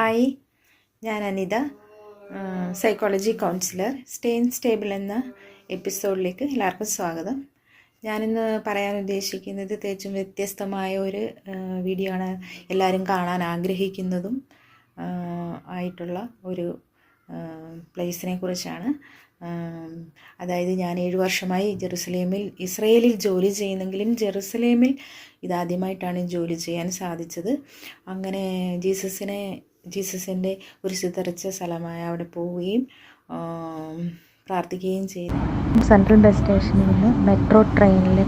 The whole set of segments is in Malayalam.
ഹായ്. ഞാൻ Anitha psychology counsellor stain stable എന്ന എപ്പിസോഡിലേക്ക് എല്ലാവർക്കും സ്വാഗതം. ഞാനിന്ന് പറയാൻ ഉദ്ദേശിക്കുന്നത് തികച്ചും വ്യത്യസ്തമായ ഒരു വീഡിയോ ആണ് എല്ലാവരും കാണാൻ ആഗ്രഹിക്കുന്നതും ആയിട്ടുള്ള ഒരു പ്ലേസിനെ കുറിച്ചാണ്. അതായത് ഞാൻ ഏഴ് വർഷമായി ജെറുസലേമിൽ ഇസ്രയേലിൽ ജോലി ചെയ്യുന്നെങ്കിലും ജെറുസലേമിൽ ഇതാദ്യമായിട്ടാണ് ജോലി ചെയ്യാൻ സാധിച്ചത്. അങ്ങനെ ജീസസിനെ ജീസസിന്റെ ഒരു ചിതറിച്ച സ്ഥലമായ അവിടെ പോവുകയും പ്രാർത്ഥിക്കുകയും ചെയ്തു. സെൻട്രൽ ബസ് സ്റ്റേഷനിൽ നിന്ന് മെട്രോ ട്രെയിനിൽ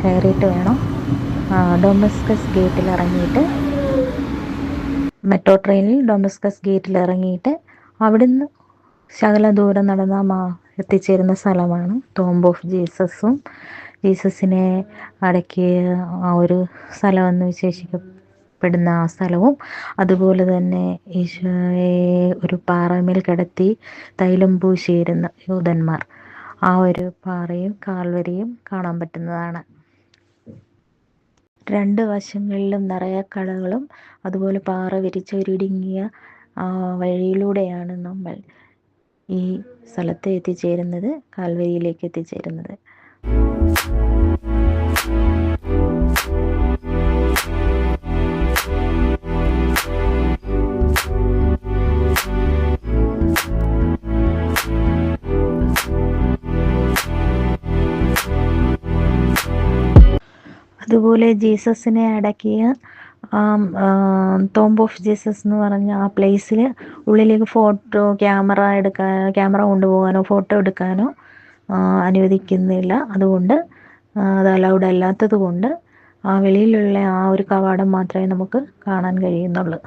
കയറിയിട്ട് വേണം ഡൊമസ്കസ് ഗേറ്റിൽ ഇറങ്ങിയിട്ട്. മെട്രോ ട്രെയിനിൽ ഡൊമസ്കസ് ഗേറ്റിൽ ഇറങ്ങിയിട്ട് അവിടുന്ന് ശകല ദൂരം നടന്ന മാ എത്തിച്ചേരുന്ന സ്ഥലമാണ് തോംബ് ഓഫ് ജീസസും ജീസസിനെ അടക്കിയ ആ ഒരു സ്ഥലമെന്ന് വിശേഷിക്കപ്പെടുന്ന ആ സ്ഥലവും. അതുപോലെ തന്നെ ഈശോയെ ഒരു പാറമേൽ കിടത്തി തൈലം പൂശിയിരുന്ന യൂതന്മാർ. ആ ഒരു പാറയും കാൽവരിയും കാണാൻ പറ്റുന്നതാണ്. രണ്ട് വശങ്ങളിലും നിറയെ കടകളും അതുപോലെ പാറ വിരിച്ച ഒരു ഇടുങ്ങിയ വഴിയിലൂടെയാണ് നമ്മൾ ഈ സ്ഥലത്ത് എത്തിച്ചേരുന്നത് കാൽവരിയിലേക്ക് എത്തിച്ചേരുന്നത്. അതുപോലെ ജീസസിനെ അടക്കിയ തോംബ് ഓഫ് ജീസസ് എന്ന് പറഞ്ഞ ആ പ്ലേസിൽ ഉള്ളിലേക്ക് ഫോട്ടോ ക്യാമറ എടുക്കാൻ ക്യാമറ കൊണ്ടുപോകാനോ ഫോട്ടോ എടുക്കാനോ അനുവദിക്കുന്നില്ല. അതുകൊണ്ട് അത് അലൗഡ് അല്ലാത്തത് കൊണ്ട് ആ വെളിയിലുള്ള ആ ഒരു കവാടം മാത്രമേ നമുക്ക് കാണാൻ കഴിയുന്നുള്ളൂ.